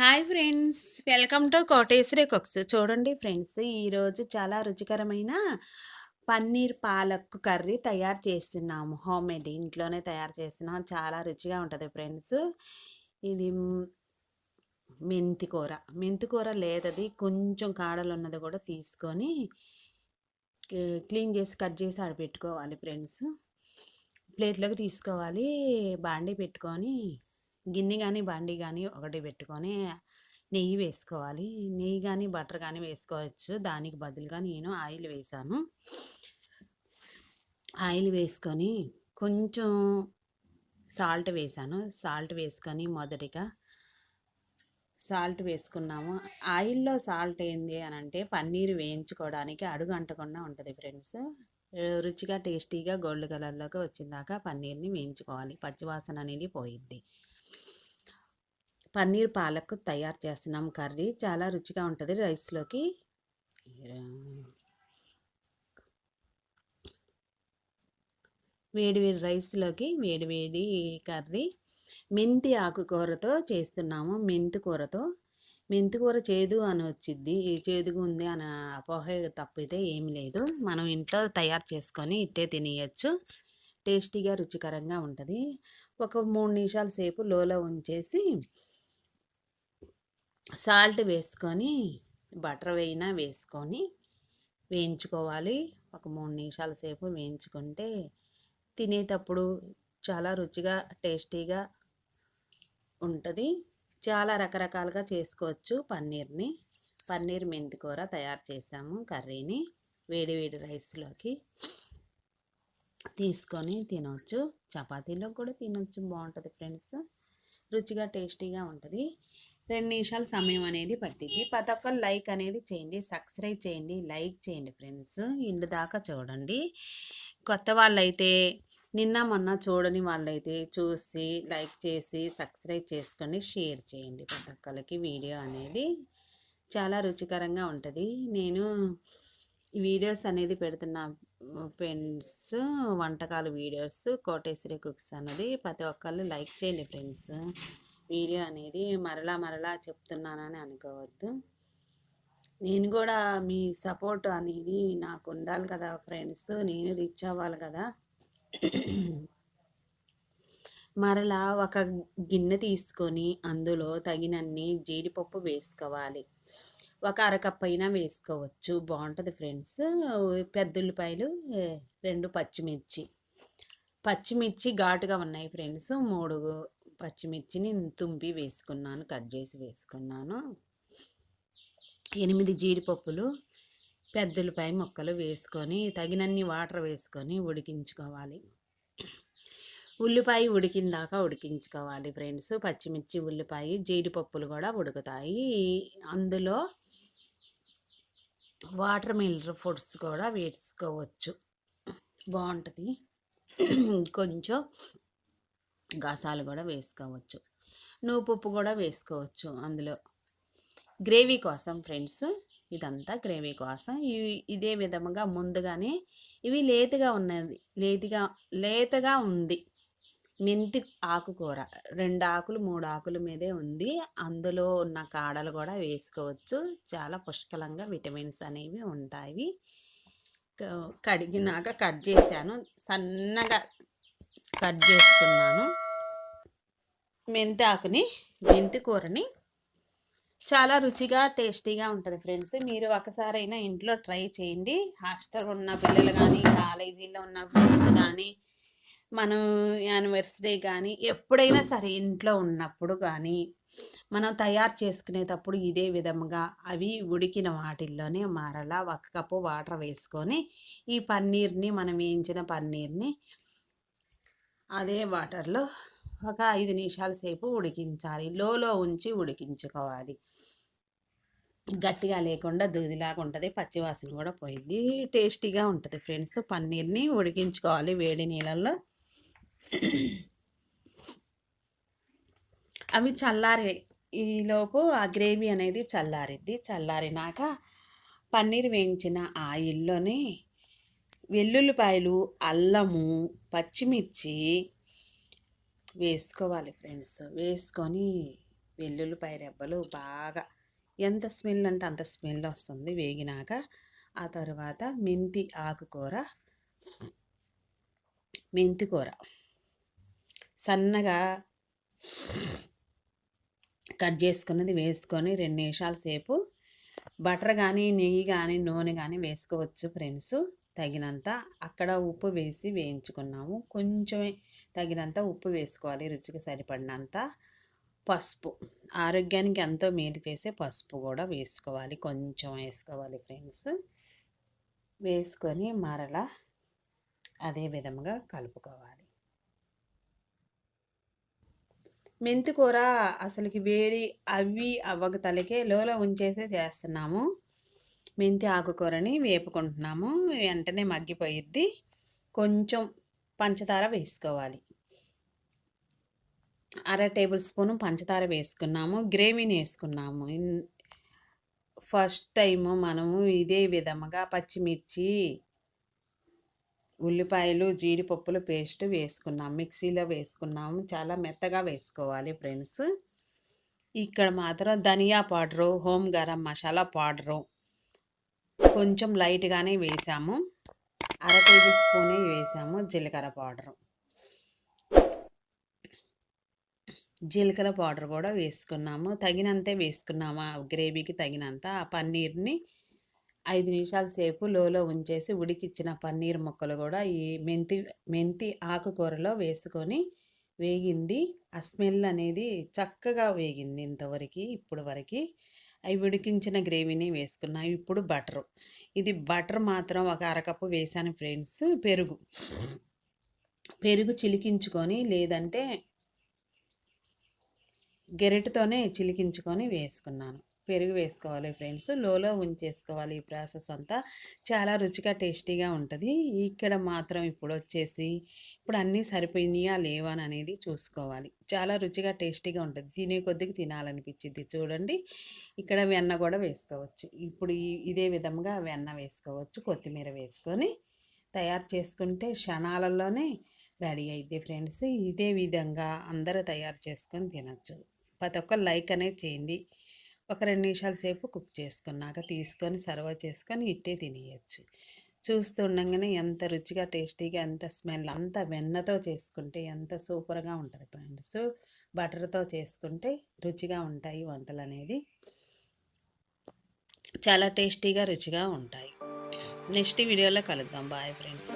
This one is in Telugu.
Hi friends. Welcome to Koteswari cooks. చూడండి ఫ్రెండ్స్ ఈరోజు చాలా రుచికరమైన పన్నీర్ పాలక్ కర్రీ తయారు చేస్తున్నాము. హోమ్ మేడ్ ఇంట్లోనే తయారు చేస్తున్నాం చాలా రుచిగా ఉంటుంది ఫ్రెండ్స్. ఇది మెంతి కూర. మెంతి కూర లేదది కొంచెం కాడలు ఉన్నది కూడా తీసుకొని క్లీన్ చేసి కట్ చేసి ఆడ పెట్టుకోవాలి ఫ్రెండ్స్. ప్లేట్లోకి తీసుకోవాలి బాండీ పెట్టుకొని గిన్నె కానీ బండి కానీ ఒకటి పెట్టుకొని నెయ్యి వేసుకోవాలి. నెయ్యి కానీ బటర్ కానీ వేసుకోవచ్చు. దానికి బదులుగా నేను ఆయిల్ వేసాను. ఆయిల్ వేసుకొని కొంచెం సాల్ట్ వేసాను. సాల్ట్ వేసుకొని మొదటిగా సాల్ట్ వేసుకున్నాము. ఆయిల్లో సాల్ట్ ఏంది అని అంటే పన్నీర్ వేయించుకోవడానికి అడుగు అంటకుండా ఉంటుంది ఫ్రెండ్స్. రుచిగా టేస్టీగా గోల్డ్ కలర్లోకి వచ్చిందాక పన్నీర్ని వేయించుకోవాలి. పచ్చివాసన అనేది పోయిద్ది. పన్నీర్ పాలక్ తయారు చేస్తున్నాం. కర్రీ చాలా రుచిగా ఉంటుంది రైస్లోకి. వేడివేడి రైస్లోకి వేడివేడి కర్రీ. మెంతి ఆకుకూరతో చేస్తున్నాము. మెంతి కూరతో. మెంతి కూర చేదు అని వచ్చిద్ది. చేదుగా ఉంది అని అపోహ తప్పితే ఏమి లేదు. మనం ఇంట్లో తయారు చేసుకొని ఇట్టే తినేయచ్చు. టేస్టీగా రుచికరంగా ఉంటుంది. ఒక మూడు నిమిషాల సేపు లోలో ఉంచేసి సాల్ట్ వేసుకొని బటర్ వేయినా వేసుకొని వేయించుకోవాలి. ఒక మూడు నిమిషాల సేపు వేయించుకుంటే తినేటప్పుడు చాలా రుచిగా టేస్టీగా ఉంటుంది. చాలా రకరకాలుగా చేసుకోవచ్చు పన్నీర్ని. పన్నీర్ మెంతి కూర తయారు చేసాము కర్రీని. వేడివేడి రైస్లోకి తీసుకొని తినవచ్చు చపాతీలో కూడా తినవచ్చు బాగుంటుంది ఫ్రెండ్స్. రుచిగా టేస్టీగా ఉంటుంది. రెండు నిమిషాల సమయం అనేది పట్టింది ప్రతి ఒక్కరు లైక్ అనేది చేయండి సబ్స్క్రైబ్ చేయండి లైక్ చేయండి ఫ్రెండ్స్. ఇండు దాకా చూడండి. కొత్త వాళ్ళైతే నిన్న మొన్న చూడని వాళ్ళైతే చూసి లైక్ చేసి సబ్స్క్రైబ్ చేసుకొని షేర్ చేయండి ప్రతి ఒక్కరికి. వీడియో అనేది చాలా రుచికరంగా ఉంటుంది. నేను వీడియోస్ అనేది పెడుతున్నా ఫ్రెండ్స్ వంటకాలు వీడియోస్ కోటేశ్వరి కుక్స్ అనేది ప్రతి ఒక్కళ్ళు లైక్ చేయండి ఫ్రెండ్స్. వీడియో అనేది మరలా మరలా చెప్తున్నానని అనుకోవద్దు. నేను కూడా మీ సపోర్ట్ అనేది నాకు ఉండాలి కదా ఫ్రెండ్స్. నేను రీచ్ అవ్వాలి కదా. మరలా ఒక గిన్నె తీసుకొని అందులో తగినన్ని జీడిపప్పు వేసుకోవాలి. ఒక అరకప్ అయినా వేసుకోవచ్చు. బాగుంటుంది ఫ్రెండ్స్. పెద్ద ఉల్లిపాయలు రెండు పచ్చిమిర్చి. పచ్చిమిర్చి ఘాటుగా ఉన్నాయి ఫ్రెండ్స్. మూడు పచ్చిమిర్చిని తుంపి వేసుకున్నాను కట్ చేసి వేసుకున్నాను. ఎనిమిది జీడిపప్పులు పెద్దలపై ముక్కలు వేసుకొని తగినన్ని వాటర్ వేసుకొని ఉడికించుకోవాలి. ఉల్లిపాయ ఉడికిందాక ఉడికించుకోవాలి ఫ్రెండ్స్. పచ్చిమిర్చి ఉల్లిపాయ జీడిపప్పులు కూడా ఉడుకుతాయి. అందులో వాటర్ మిల్లర్ ఫుడ్స్ కూడా వేసుకోవచ్చు. బాగుంటుంది. కొంచెం గసాలు కూడా వేసుకోవచ్చు. నువ్వు పప్పు కూడా వేసుకోవచ్చు అందులో. గ్రేవీ కోసం ఫ్రెండ్స్ ఇదంతా గ్రేవీ కోసం. ఇవి ఇదే విధముగా ముందుగానే ఇవి లేతగా ఉన్నది లేతగా లేతగా ఉంది. మెంతి ఆకుకూర. రెండు ఆకులు మూడు ఆకుల మీదే ఉంది. అందులో ఉన్న కాడలు కూడా వేసుకోవచ్చు. చాలా పుష్కలంగా విటమిన్స్ అనేవి ఉంటాయి. కడిగినాక కట్ చేశాను. సన్నగా కట్ చేసుకున్నాను మెంతి ఆకుని మెంతి కూరని చాలా రుచిగా టేస్టీగా ఉంటుంది ఫ్రెండ్స్. మీరు ఒకసారైనా ఇంట్లో ట్రై చేయండి. హాస్టల్ ఉన్న పిల్లలు కానీ కాలేజీలో ఉన్న ఫ్రెండ్స్ కానీ మనం యానివర్సరీ కానీ ఎప్పుడైనా సరే ఇంట్లో ఉన్నప్పుడు కానీ మనం తయారు చేసుకునేటప్పుడు ఇదే విధముగా అవి ఉడికిన వాటిల్లోనే మరలా ఒక కప్పు వాటర్ వేసుకొని ఈ పన్నీర్ని మనం వేయించిన పన్నీర్ని అదే వాటర్లో ఒక ఐదు నిమిషాల సేపు ఉడికించాలి. లోలో ఉంచి ఉడికించుకోవాలి. గట్టిగా లేకుండా దూదిలాగా ఉంటుంది. పచ్చివాసన కూడా పోయింది. టేస్టీగా ఉంటుంది ఫ్రెండ్స్. పన్నీర్ని ఉడికించుకోవాలి వేడి నీళ్ళల్లో. అవి చల్లారే ఈలోపు ఆ గ్రేవీ అనేది చల్లారిద్ది. చల్లారినాక పన్నీర్ వేయించిన ఆయిల్లోనే వెల్లుల్లిపాయలు అల్లము పచ్చిమిర్చి వేసుకోవాలి ఫ్రెండ్స్. వేసుకొని వెల్లుల్లిపాయ రెబ్బలు బాగా ఎంత స్మెల్ అంటే అంత స్మెల్ వస్తుంది వేగినాక. ఆ తర్వాత మెంతి ఆకుకూర మెంతి కూర. సన్నగా కట్ చేసుకున్నది వేసుకొని రెండు నిమిషాల సేపు బటర్ కానీ నెయ్యి కానీ నూనె కానీ వేసుకోవచ్చు ఫ్రెండ్స్. తగినంత అక్కడ ఉప్పు వేసి వేయించుకున్నాము. కొంచెం తగినంత ఉప్పు వేసుకోవాలి రుచికి సరిపడినంత పసుపు. ఆరోగ్యానికి ఎంతో మేలు చేసే పసుపు కూడా వేసుకోవాలి. కొంచెం వేసుకోవాలి ఫ్రెండ్స్. వేసుకొని మరలా అదే విధంగా కలుపుకోవాలి. మెంతికూర అసలుకి వేడి అవి అవ్వక తలకే లోలో ఉంచేసే చేస్తున్నాము. మెంతి ఆకుకూరని వేపుకుంటున్నాము. వెంటనే మగ్గిపోయిద్ది. కొంచెం పంచదార వేసుకోవాలి. అర టేబుల్ స్పూన్ పంచదార వేసుకున్నాము. గ్రేవీని వేసుకున్నాము. ఫస్ట్ టైము మనము ఇదే విధముగా పచ్చిమిర్చి ఉల్లిపాయలు జీడిపప్పులు పేస్ట్ వేసుకున్నాం. మిక్సీలో వేసుకున్నాము చాలా మెత్తగా వేసుకోవాలి ఫ్రెండ్స్. ఇక్కడ మాత్రం ధనియా powder home garam masala powder కొంచెం లైట్గానే వేసాము. అర టేబుల్ స్పూనే వేసాము జీలకర్ర పౌడరు. జీలకర్ర పౌడర్ కూడా వేసుకున్నాము. తగినంతే వేసుకున్నాము గ్రేవీకి తగినంత ఆ పన్నీర్ని ఐదు నిమిషాల సేపు లోలో ఉంచేసి ఉడికిచ్చిన పన్నీర్ ముక్కలు కూడా ఈ మెంతి మెంతి ఆకుకూరలో వేసుకొని వేగింది. ఆ స్మెల్ అనేది చక్కగా వేగింది ఇంతవరకు ఇప్పుడు వరకు. అవి ఉడికించిన గ్రేవీని వేసుకున్నాం. ఇప్పుడు బటరు. ఇది బటర్ మాత్రం ఒక అరకప్పు వేసాను ఫ్రెండ్స్. పెరుగు. పెరుగు చిలికించుకొని లేదంటే గెరటితోనే చిలికించుకొని వేసుకున్నాను. పెరుగు వేసుకోవాలి ఫ్రెండ్స్. లోలో ఉంచేసుకోవాలి ఈ ప్రాసెస్ అంతా. చాలా రుచిగా టేస్టీగా ఉంటుంది. ఇక్కడ మాత్రం ఇప్పుడు వచ్చేసి ఇప్పుడు అన్నీ సరిపోయినాయా లేవా అనేది చూసుకోవాలి. చాలా రుచిగా టేస్టీగా ఉంటుంది. తినే కొద్దికి తినాలనిపించింది చూడండి. ఇక్కడ వెన్న కూడా వేసుకోవచ్చు. ఇప్పుడు ఇదే విధంగా వెన్న వేసుకోవచ్చు. కొత్తిమీర వేసుకొని తయారు చేసుకుంటే క్షణాలలోనే రెడీ అయింది ఫ్రెండ్స్. ఇదే విధంగా అందరూ తయారు చేసుకొని తినచ్చు. ప్రతి ఒక్క లైక్ అనేది చేయండి. ఒక రెండు నిమిషాల సేపు కుక్ చేసుకున్నాక తీసుకొని సర్వ్ చేసుకొని ఇట్టే తినేయచ్చు. చూస్తుండగానే ఎంత రుచిగా టేస్టీగా ఎంత స్మెల్ అంత వెన్నతో చేసుకుంటే ఎంత సూపర్గా ఉంటుంది ఫ్రెండ్స్. బటర్తో చేసుకుంటే రుచిగా ఉంటాయి వంటలు అనేది. చాలా టేస్టీగా రుచిగా ఉంటాయి. నెక్స్ట్ వీడియోలో కలుద్దాం. Bye friends.